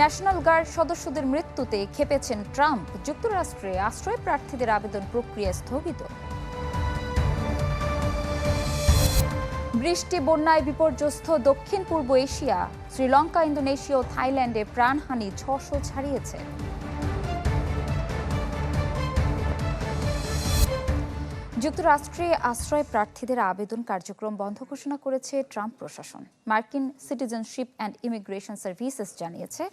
National guard সদস্যদের মৃত্যুতে খেপেছেন Trump. যুক্তরাষ্ট্রে আশ্রয় প্রার্থীদের আবেদন প্রক্রিয়া স্থগিত। বৃষ্টি, বন্যায় বিপর্যস্ত দক্ষিণ পূর্ব এশিয়া। শ্রীলঙ্কা, ইন্দোনেশিয়া ও থাইল্যান্ডে প্রাণহানি ছশো ছাড়িয়েছে। যুক্তরাষ্ট্রে আশ্রয় প্রার্থীদের আবেদন কার্যক্রম বন্ধ ঘোষণা করেছে ট্রাম্প প্রশাসন। মার্কিন সিটিজেনশিপ অ্যান্ড ইমিগ্রেশন সার্ভিসেস জানিয়েছে,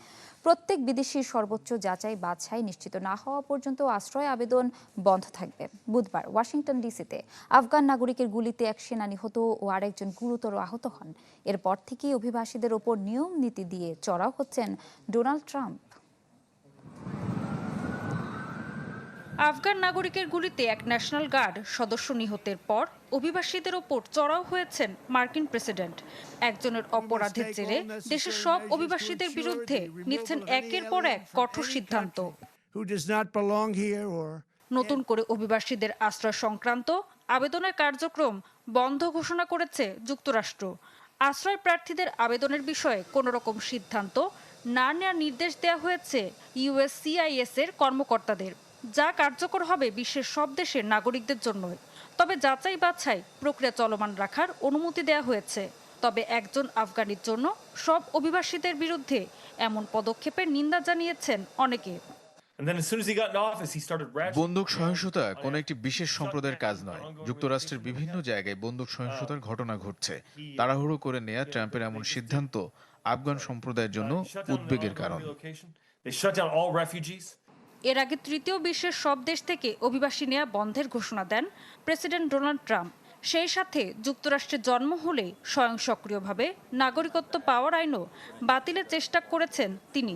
প্রত্যেক বিদেশি সর্বোচ্চ যাচাই বাছাই নিশ্চিত না হওয়া পর্যন্ত আশ্রয় আবেদন বন্ধ থাকবে। বুধবার ওয়াশিংটন ডিসিতে আফগান নাগরিকের গুলিতে এক সেনা নিহত ও আরেকজন গুরুতর আহত হন। এরপর থেকেই অভিবাসীদের ওপর নিয়ম নীতি দিয়ে চড়াও হচ্ছেন ডোনাল্ড ট্রাম্প। আফগান নাগরিকের গুলিতে এক ন্যাশনাল গার্ড সদস্য নিহতের পর অভিবাসীদের ওপর চড়াও হয়েছেন মার্কিন প্রেসিডেন্ট। একজনের অপরাধের জেরে দেশের সব অভিবাসীদের বিরুদ্ধে নিচ্ছেন একের পর এক কঠোর সিদ্ধান্ত। নতুন করে অভিবাসীদের আশ্রয় সংক্রান্ত আবেদনের কার্যক্রম বন্ধ ঘোষণা করেছে যুক্তরাষ্ট্র। আশ্রয় প্রার্থীদের আবেদনের বিষয়ে কোনো রকম সিদ্ধান্ত না নেওয়ার নির্দেশ দেওয়া হয়েছে ইউএসসিআইএস এর কর্মকর্তাদের। যা কার্যকর হবে বিশ্বের সব দেশের নাগরিকদের জন্য তবে যাচাই বাছাই প্রক্রিয়া চলমান রাখার অনুমতি দেওয়া হয়েছে। তবে একজন আফগানির জন্য সব অভিবাসীদের বিরুদ্ধে এমন পদক্ষেপের নিন্দা জানিয়েছেন অনেকে. বন্দুক সহিংসতা কোনো একটি বিশেষ সম্প্রদায়ের কাজ নয়। যুক্তরাষ্ট্রের বিভিন্ন জায়গায় বন্দুক সহিংসতার ঘটনা ঘটছে। তাড়াহুড়ো করে নেয়া ট্রাম্পের এমন সিদ্ধান্ত আফগান সম্প্রদায়ের জন্য Shut down উদ্বেগের all কারণ। এর আগে তৃতীয় বিশ্বের সব দেশ থেকে অভিবাসী নেওয়া বন্ধের ঘোষণা দেন প্রেসিডেন্ট ডোনাল্ড ট্রাম্প। সেই সাথে যুক্তরাষ্ট্রে জন্ম হলে স্বয়ং সক্রিয়ভাবে নাগরিকত্ব পাওয়ার আইনও বাতিলের চেষ্টা করেছেন তিনি।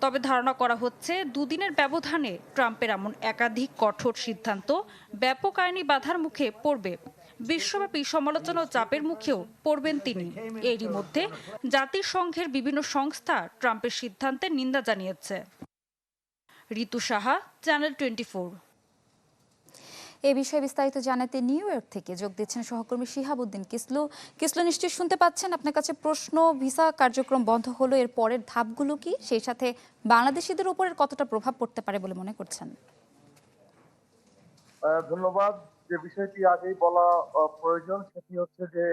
তবে ধারণা করা হচ্ছে, দুদিনের ব্যবধানে ট্রাম্পের এমন একাধিক কঠোর সিদ্ধান্ত ব্যাপক আইনি বাধার মুখে পড়বে। বিশ্বব্যাপী সমালোচনা ও চাপের মুখেও পড়বেন তিনি। এরই মধ্যে জাতিসংঘের বিভিন্ন সংস্থা ট্রাম্পের সিদ্ধান্তের নিন্দা জানিয়েছে। ঋতু সাহা চ্যানেল টোয়েন্টি এ বিষয়ে বিস্তারিত জানাতে নিউ ইয়র্ক থেকে যোগ দিচ্ছেন সহকর্মী শিহাবুদ্দিন কিসলু। কিসলু নিশ্চয়ই শুনতে পাচ্ছেন আপনার কাছে প্রশ্ন ভিসা কার্যক্রম বন্ধ হলো এর পরের ধাপগুলো কি? সেই সাথে বাংলাদেশিদের উপরের কতটা প্রভাব পড়তে পারে বলে মনে করছেন? ধন্যবাদ। যে বিষয়টি আগেই বলা প্রয়োজন, সেটি হচ্ছে যে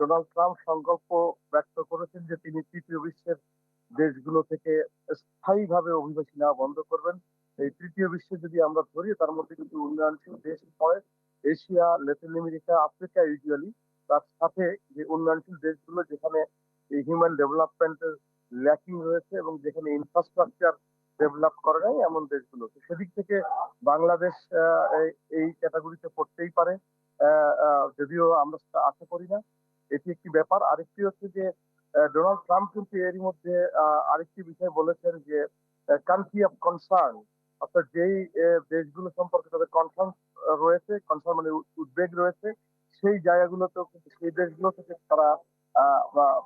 ডোনাল্ড ট্রাম্প সংকল্প ব্যক্ত করেছেন যে তিনি তৃতীয় বিশ্বের দেশগুলো থেকে স্থায়ীভাবে অভিবাসী নেওয়া বন্ধ করবেন। এই তৃতীয় বিশ্বে যদি আমরা ধরি, তার মধ্যে কিন্তু উন্নয়নশীল দেশ পড়ে Asia Latin America, Africa usually তার সাথে যে উন্নয়নশীল দেশগুলো, যেখানে হিউম্যান ডেভেলপমেন্টের ল্যাকিং রয়েছে এবং যেখানে ইনফ্রাস্ট্রাকচার ডেভেলপ করে নাই এমন দেশগুলো। সেদিক থেকে বাংলাদেশ এই- ক্যাটাগরিতে পড়তেই পারে। যদিও আমরা আশা করি না। এটি একটি ব্যাপার। আরেকটি হচ্ছে যে ডোনাল্ড ট্রাম্প কিন্তু এরই মধ্যে আরেকটি বিষয় বলেছেন যে কান্ট্রি অফ কনসার্ন অর্থাৎ যেই দেশগুলো সম্পর্কে তাদের কনসার্ন রয়েছে কনসার্ন মানে উদ্বেগ রয়েছে, সেই জায়গাগুলোতেও কিন্তু সেই দেশগুলো থেকে তারা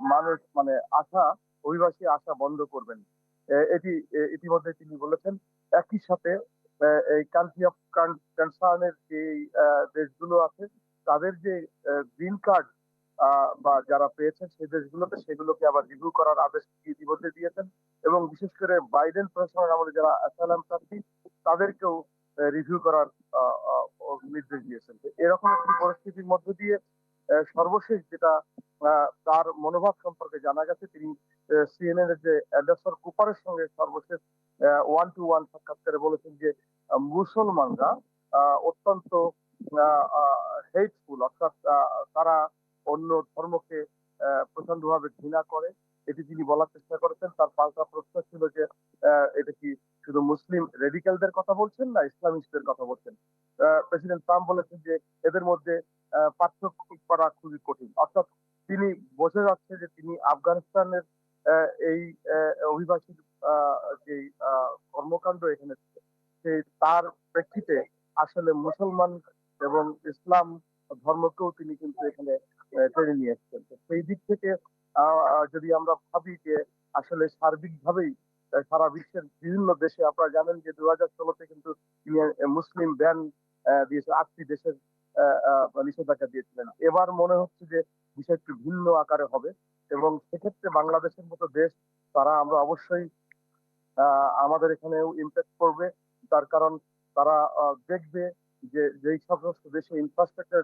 মানুষ মানে আশা, অভিবাসী আশা বন্ধ করবেন। এটি ইতিমধ্যে তিনি বলেছেন, একই সাথে এই কান্ট্রি অফ কনসার্নের যে দেশগুলো আছে, তাদের যে গ্রিন কার্ড বা যারা পেয়েছেন সেই দেশগুলোতে সেগুলোকে আবার রিভিউ করার আদেশ ইতিমধ্যে দিয়েছেন এবং বিশেষ করে বাইডেন প্রশাসনের আমলে যারা অ্যাসালাম প্রার্থী, তাদেরকেও রিভিউ করার নির্দেশ দিয়েছেন। এরকম একটি পরিস্থিতির মধ্য দিয়ে সর্বশেষ যেটা তার মনোভাব সম্পর্কে জানা গেছে, তিনি সিএনএন যে অ্যান্ডারসন কুপারের সঙ্গে সর্বশেষ ওয়ান টু ওয়ান সাক্ষাৎকারে বলেছেন যে, মুসলমানরা অত্যন্ত হেটফুল অর্থাৎ তারা অন্য ধর্মকে প্রচণ্ড ভাবে ঘৃণা করে। এটি তিনি বলার চেষ্টা করেছেন। তার পাল্টা প্রশ্ন ছিল যে এটা কি শুধু মুসলিম রেডিক্যালদের কথা বলছেন না ইসলামিস্টদের কথা বলছেন? প্রেসিডেন্ট ট্রাম্প বলেছেন যে, এদের মধ্যে পার্থক্য করা খুবই কঠিন। অর্থাৎ তিনি বোঝা যাচ্ছে যে তিনি আফগানিস্তানের এই অভিবাসীর যে কর্মকাণ্ড এখানে সেই তার প্রেক্ষিতে আসলে মুসলমান এবং ইসলাম ধর্মকেও তিনি কিন্তু এখানে টেনে নিয়ে এসছেন। সেই দিক থেকে যদি আমরা ভাবি যে আসলে সার্বিকভাবেই সারা বিশ্বের বিভিন্ন দেশে আপনারা জানেন যে দু হাজার ষোলোতে কিন্তু তিনি মুসলিম ব্যান দিয়েছে আটটি দেশের নিষেধাজ্ঞা দিয়েছিলেন। এবার মনে হচ্ছে যে বিষয় একটু ভিন্ন আকারে হবে। এবং সেক্ষেত্রে বাংলাদেশের মতো দেশ, তারা আমরা অবশ্যই আমাদের এখানেও ইমপ্যাক্ট করবে। তার কারণ তারা দেখবে যে, যেই সমস্ত দেশে ইনফ্রাস্ট্রাকচার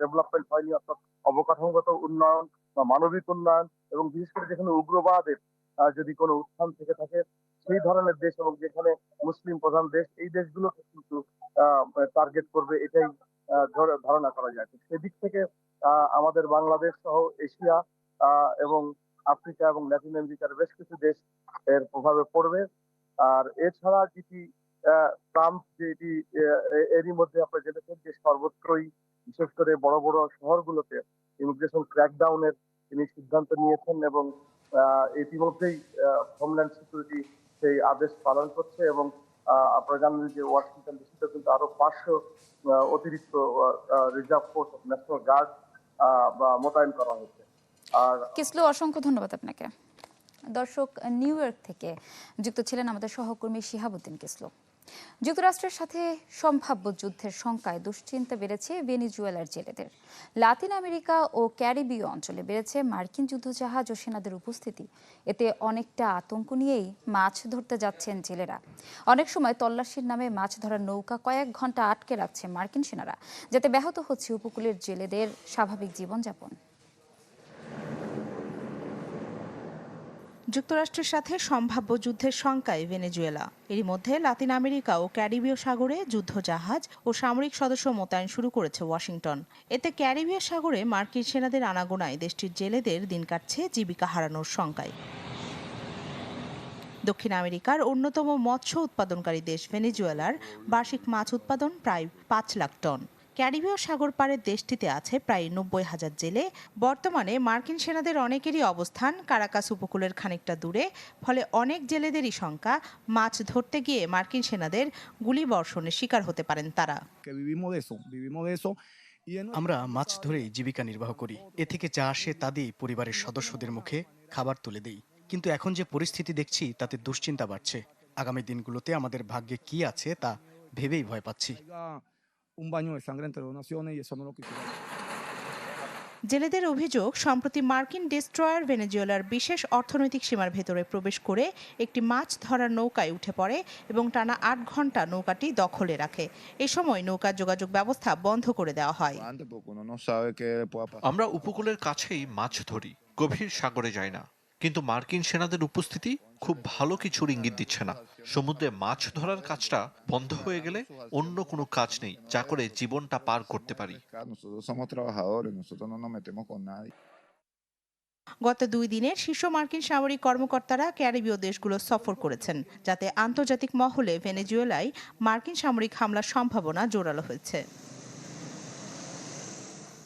ডেভেলপমেন্ট হয়নি, অর্থাৎ অবকাঠামোগত উন্নয়ন বা মানবিক উন্নয়ন এবং বিশেষ করে যেখানে উগ্রবাদের যদি কোনো উত্থান থেকে থাকে, সেই ধরনের দেশ এবং যেখানে মুসলিম প্রধান দেশ, এই দেশগুলোকে কিন্তু টার্গেট করবে, এটাই ধারণা করা যায়। সেদিক থেকে আমাদের বাংলাদেশ সহ এশিয়া এবং আফ্রিকা এবং ল্যাটিন আমেরিকার বেশ কিছু দেশ এর প্রভাবে পড়বে। আর এছাড়া যেটি ট্রাম্প যেটি এরই মধ্যে আপনারা জেনেছেন যে সর্বত্রই, বিশেষ করে বড় বড় শহরগুলোতে ইমিগ্রেশন ক্র্যাকডাউনের তিনি সিদ্ধান্ত নিয়েছেন এবং ইতিমধ্যেই হোমল্যান্ড সিকিউরিটি সেই আদেশ পালন করছে এবং আপনারা জানেন যে ওয়াশিংটন ডিসিতে কিন্তু আরও পাঁচশো অতিরিক্ত রিজার্ভ ফোর্স ন্যাশনাল গার্ড বা মোতায়েন করা হয়েছে। আর কিসলু, অসংখ্য ধন্যবাদ আপনাকে। দর্শক, নিউ ইয়র্ক থেকে যুক্ত ছিলেন আমাদের সহকর্মী শিহাবুদ্দিন কিসলু। যুক্তরাষ্ট্রের সাথে সম্ভাব্য যুদ্ধের শঙ্কায় দুশ্চিন্তা বেড়েছে ভেনিজুয়েলার জেলেদের। লাতিন আমেরিকা ও ক্যারিবীয় অঞ্চলে বেড়েছে মার্কিন যুদ্ধজাহাজ ও সেনাদের উপস্থিতি। এতে অনেকটা আতঙ্ক নিয়েই মাছ ধরতে যাচ্ছেন জেলেরা। অনেক সময় তল্লাশির নামে মাছ ধরার নৌকা কয়েক ঘণ্টা আটকে রাখছে মার্কিন সেনারা, যাতে ব্যাহত হচ্ছে উপকূলের জেলেদের স্বাভাবিক জীবনযাপন। যুক্তরাষ্ট্রের সাথে সম্ভাব্য যুদ্ধের শঙ্কায় ভেনেজুয়েলা। এরই মধ্যে লাতিন আমেরিকা ও ক্যারিবীয় সাগরে যুদ্ধজাহাজ ও সামরিক সদস্য মোতায়েন শুরু করেছে ওয়াশিংটন। এতে ক্যারিবীয় সাগরে মার্কিন সেনাদের আনাগোনায় দেশটির জেলেদের দিন কাটছে জীবিকা হারানোর শঙ্কায়। দক্ষিণ আমেরিকার অন্যতম মৎস্য উৎপাদনকারী দেশ ভেনেজুয়েলার বার্ষিক মাছ উৎপাদন প্রায় পাঁচ লাখ টন। ক্যারিবীয় সাগর পাড়ের দেশটিতে আছে প্রায় নব্বই হাজার জেলে। বর্তমানে মার্কিন সেনাদের অনেকেরই অবস্থান কারাকাস উপকূলের খানিকটা দূরে ফলে অনেক জেলেদেরই শঙ্কা মাছ ধরতে গিয়ে মার্কিন সেনাদের গুলিবর্ষণের শিকার হতে পারেন তারা। আমরা মাছ ধরেই জীবিকা নির্বাহ করি। এ থেকে যা আসে তা দিয়েই পরিবারের সদস্যদের মুখে খাবার তুলে দেই। কিন্তু এখন যে পরিস্থিতি দেখছি তাতে দুশ্চিন্তা বাড়ছে। আগামী দিনগুলোতে আমাদের ভাগ্যে কি আছে তা ভেবেই ভয় পাচ্ছি। Un baño de sangre entre dos naciones y eso no lo quisiera. জেলেদের অভিযোগ সম্প্রতি মার্কিন ডেস্ট্রয়ার ভেনেজুয়েলার বিশেষ অর্থনৈতিক সীমার ভেতরে প্রবেশ করে একটি মাছ ধরার নৌকায় উঠে পড়ে এবং টানা আট ঘণ্টা নৌকাটি দখলে রাখে এ সময় নৌকার যোগাযোগ ব্যবস্থা বন্ধ করে দেওয়া হয়. আমরা উপকূলের কাছেই মাছ ধরি গভীর সাগরে যাই না কিন্তু মার্কিন সেনাদের উপস্থিতি খুব ভালো কিছুর ইঙ্গিত দিচ্ছে না সমুদ্রে মাছ ধরার কাজটা বন্ধ হয়ে গেলে অন্য কোনো কাজ নেই, যা করে জীবনটা পার করতে পারি. গত দুই দিনের শীর্ষ মার্কিন সামরিক কর্মকর্তারা ক্যারিবীয় দেশগুলো সফর করেছেন, যাতে আন্তর্জাতিক মহলে ভেনেজুয়েলায় মার্কিন সামরিক হামলার সম্ভাবনা জোরালো হয়েছে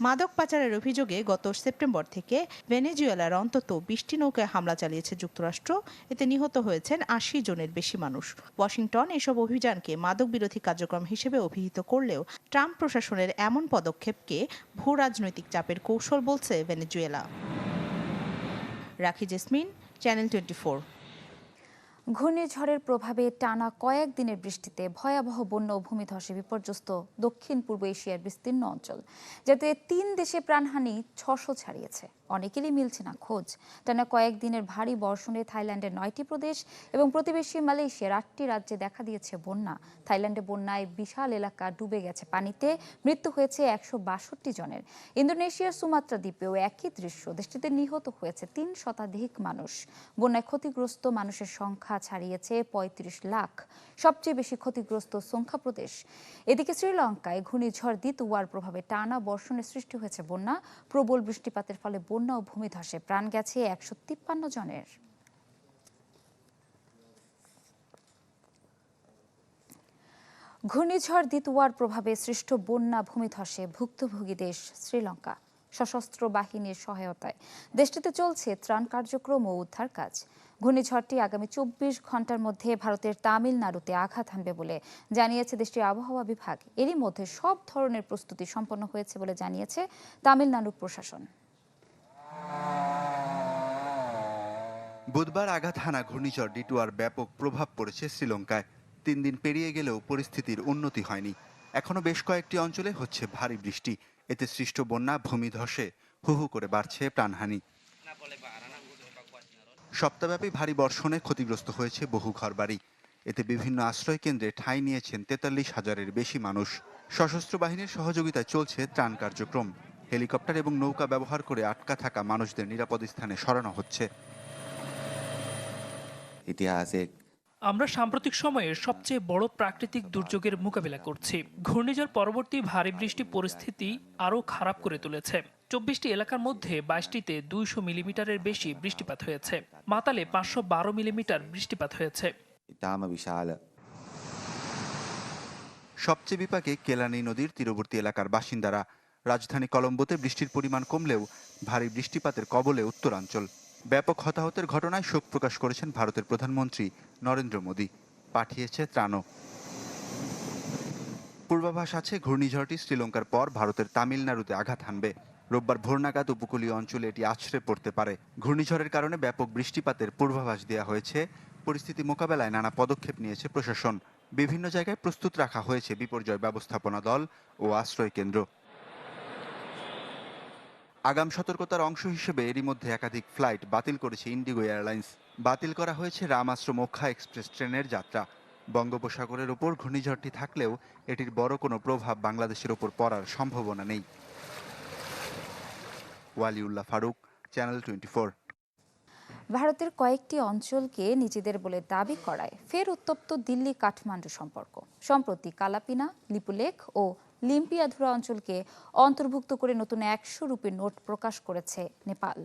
মাদক পাচারের অভিযোগে গত সেপ্টেম্বর থেকে ভেনেজুয়েলার অন্তত বিশটি নৌকায় হামলা চালিয়েছে যুক্তরাষ্ট্র। এতে নিহত হয়েছেন আশি জনের বেশি মানুষ। ওয়াশিংটন এসব অভিযানকে মাদক বিরোধী কার্যক্রম হিসেবে অভিহিত করলেও ট্রাম্প প্রশাসনের এমন পদক্ষেপকে ভূ রাজনৈতিক চাপের কৌশল বলছে ভেনেজুয়েলা। রাখি জেসমিন, চ্যানেল টোয়েন্টি ঘূর্ণিঝড়ের প্রভাবে টানা কয়েক দিনের বৃষ্টিতে ভয়াবহ বন্য ভূমিধসে বিপর্যস্ত দক্ষিণ পূর্ব এশিয়ার বিস্তীর্ণ অঞ্চল, যাতে তিন দেশে প্রাণহানি ছশো ছাড়িয়েছে। অনেকেরই মিলছে না খোঁজ। টানা কয়েক দিনের ভারী বর্ষণে থাইল্যান্ডের নয়টি প্রদেশ এবং প্রতিবেশী মালয়েশিয়ার আটটি রাজ্যে দেখা দিয়েছে বন্যা। থাইল্যান্ডে বন্যায় বিশাল এলাকা ডুবে গেছে পানিতে। মৃত্যু হয়েছে একশো বাষট্টি জনের। ইন্দোনেশিয়ার সুমাত্রা দ্বীপেও একই দৃশ্য। দেশটিতে নিহত হয়েছে তিন শতাধিক মানুষ। বন্যায় ক্ষতিগ্রস্ত মানুষের সংখ্যা ছাড়িয়েছে পঁয়ত্রিশ লাখ। সবচেয়ে বেশি ক্ষতিগ্রস্ত সংখ্যা প্রদেশ। এদিকে শ্রীলঙ্কায় ঘূর্ণিঝড় দিতুয়ার প্রভাবে টানা বর্ষণের সৃষ্টি হয়েছে বন্যা। প্রবল বৃষ্টিপাতের ফলে বন্যা ও ভূমিধসে প্রাণ গেছে একশো তিপ্পান্ন জনের। ঘূর্ণিঝড় দিতুয়ার প্রভাবে সৃষ্ট বন্যা ভূমিধসে ভুক্তভোগী দেশ শ্রীলঙ্কা। সশস্ত্র বাহিনীর সহায়তায় দেশটিতে চলছে ত্রাণ কার্যক্রম ও উদ্ধার কাজ। ঘূর্ণিঝড়টি আগামী চব্বিশ ঘণ্টার মধ্যে ভারতের তামিলনাড়ুতে আঘাত হানবে বলে জানিয়েছে দেশটির আবহাওয়া বিভাগ। এরই মধ্যে সব ধরনের প্রস্তুতি সম্পন্ন হয়েছে বলে জানিয়েছে তামিলনাড়ু প্রশাসন। বুধবার আঘাত হানা ঘূর্ণিঝড় ডিটুয়ার ব্যাপক প্রভাব পড়েছে শ্রীলঙ্কায়। তিন দিন পেরিয়ে গেলেও পরিস্থিতির উন্নতি হয়নি। এখনও বেশ কয়েকটি অঞ্চলে হচ্ছে ভারী বৃষ্টি। এতে সৃষ্ট বন্যা, ভূমিধসে হু হু করে বাড়ছে প্রাণহানি। সপ্তাহব্যাপী ভারী বর্ষণে ক্ষতিগ্রস্ত হয়েছে বহু ঘরবাড়ি। এতে বিভিন্ন আশ্রয় কেন্দ্রে ঠাঁই নিয়েছেন তেতাল্লিশ হাজারের বেশি মানুষ। সশস্ত্র বাহিনীর সহযোগিতায় চলছে ত্রাণ কার্যক্রম। হেলিকপ্টার এবং নৌকা ব্যবহার করে আটকা থাকা মানুষদের নিরাপদ স্থানে সরানো হচ্ছে। ইতিহাসে আমরা সাম্প্রতিক সময়ে সবচেয়ে বড় প্রাকৃতিক দুর্যোগের মোকাবিলা করছি। ঘূর্ণিঝড় পরবর্তী ভারী বৃষ্টি পরিস্থিতি আরও খারাপ করে তুলেছে। চব্বিশটি এলাকার মধ্যে বাইশটিতে দুইশো মিলিমিটারের বেশি বৃষ্টিপাত হয়েছে। মাতালে পাঁচশো বারো মিলিমিটার বৃষ্টিপাত হয়েছে। সবচেয়ে বিপাকে কেলানি নদীর তীরবর্তী এলাকার বাসিন্দারা। রাজধানী কলম্বোতে বৃষ্টির পরিমাণ কমলেও ভারী বৃষ্টিপাতের কবলে উত্তরাঞ্চল। ব্যাপক হতাহতের ঘটনায় শোক প্রকাশ করেছেন ভারতের প্রধানমন্ত্রী নরেন্দ্র মোদী। পাঠিয়েছে ত্রাণও। পূর্বাভাস আছে, ঘূর্ণিঝড়টি শ্রীলঙ্কার পর ভারতের তামিলনাড়ুতে আঘাত হানবে। রোববার ভোর নাগাদ উপকূলীয় অঞ্চলে এটি আছড়ে পড়তে পারে। ঘূর্ণিঝড়ের কারণে ব্যাপক বৃষ্টিপাতের পূর্বাভাস দেওয়া হয়েছে। পরিস্থিতি মোকাবেলায় নানা পদক্ষেপ নিয়েছে প্রশাসন। বিভিন্ন জায়গায় প্রস্তুত রাখা হয়েছে বিপর্যয় ব্যবস্থাপনা দল ও আশ্রয় কেন্দ্র। আগাম সতর্কতার অংশ হিসেবে এরই মধ্যে একাধিক ফ্লাইট বাতিল করেছে ইন্ডিগো এয়ারলাইন্স। বাতিল করা হয়েছে রাম আশ্রম ওখা এক্সপ্রেস ট্রেনের যাত্রা। বঙ্গোপসাগরের ওপর ঘূর্ণিঝড়টি থাকলেও এটির বড় কোনো প্রভাব বাংলাদেশের ওপর পড়ার সম্ভাবনা নেই। ওয়ালিউল্লাহ ফারুক চ্যানেল টোয়েন্টি ভারতের কয়েকটি অঞ্চলকে নিজেদের বলে দাবি করায় ফের উত্তপ্ত দিল্লি কাঠমান্ডু সম্পর্ক। সম্প্রতি কালাপিনা, লিপুলেখ ও লিম্পিয়াধুরা অঞ্চলকে অন্তর্ভুক্ত করে নতুন একশো রুপি নোট প্রকাশ করেছে নেপাল,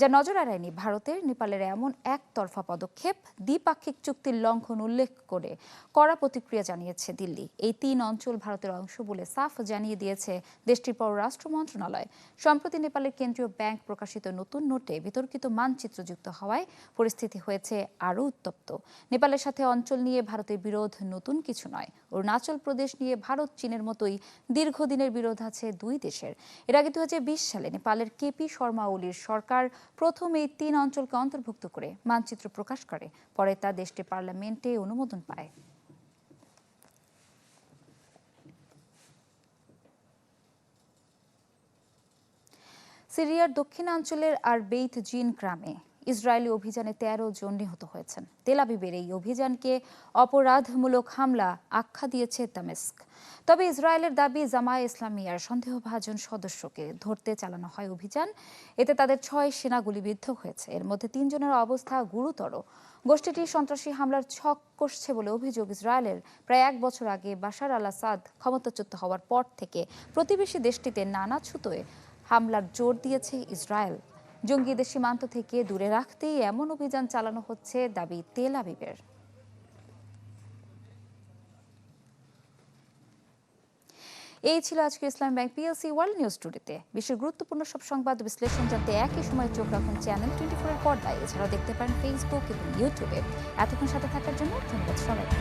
যা নজর এড়ায়নি ভারতের। নেপালের এমন একতরফা পদক্ষেপ দ্বিপাক্ষিক চুক্তির লঙ্ঘন উল্লেখ করে কড়া প্রতিক্রিয়া জানিয়েছে দিল্লি। এই তিন অঞ্চল ভারতের অংশ বলে সাফ জানিয়ে দিয়েছে দেশটির পররাষ্ট্র মন্ত্রণালয়। সম্প্রতি নেপালের কেন্দ্রীয় ব্যাংক প্রকাশিত নতুন নোটে বিতর্কিত মানচিত্র যুক্ত হওয়ায় পরিস্থিতি হয়েছে আরও উত্তপ্ত। নেপালের সাথে অঞ্চল নিয়ে ভারতের বিরোধ নতুন কিছু নয়। অরুণাচল প্রদেশ নিয়ে ভারত চীনের মতোই দীর্ঘদিনের বিরোধ আছে দুই দেশের। এর আগে দু সালে নেপালের কেপি শর্মা ওলির সরকার প্রথম এই তিন অঞ্চলকে অন্তর্ভুক্ত করে মানচিত্র প্রকাশ করে, পরে তা দেশটির পার্লামেন্টে অনুমোদন পায়। সিরিয়ার দক্ষিণাঞ্চলের আর বেইত জিন গ্রামে ইসরায়েলি অভিযানে তেরো জন নিহত হয়েছেন। তেলাবিবের এই অভিযানকে অপরাধমূলক হামলা আখ্যা দিয়েছে দামেস্ক। তবে ইসরায়েলের দাবি জামায়া ইসলামিয়ার সন্দেহভাজন সদস্যকে ধরতে চালানো হয় অভিযান। এতে তাদের ছয় সেনা গুলিবিদ্ধ হয়েছে। এর মধ্যে তিনজনের অবস্থা গুরুতর। গোষ্ঠীটি সন্ত্রাসী হামলার ছক কষছে বলে অভিযোগ ইসরায়েলের। প্রায় এক বছর আগে বাশার আল আসাদ ক্ষমতাচ্যুত হওয়ার পর থেকে প্রতিবেশী দেশটিতে নানা ছুতোয় হামলার জোর দিয়েছে ইসরায়েল। জঙ্গিদের সীমান্ত থেকে দূরে রাখতেই এমন অভিযান চালানো হচ্ছে দাবি তেল আবিবের। এই ছিল আজকে Islam bank PLC world news টুডেতে। বিশ্বের গুরুত্বপূর্ণ সব সংবাদ বিশ্লেষণ জানতে একই সময় চোখ রাখুন চ্যানেল টোয়েন্টি ফোরের পর্দায়। এছাড়াও দেখতে পারেন ফেসবুক এবং ইউটিউবে এতক্ষণ সাথে থাকার জন্য ধন্যবাদ সবাইকে।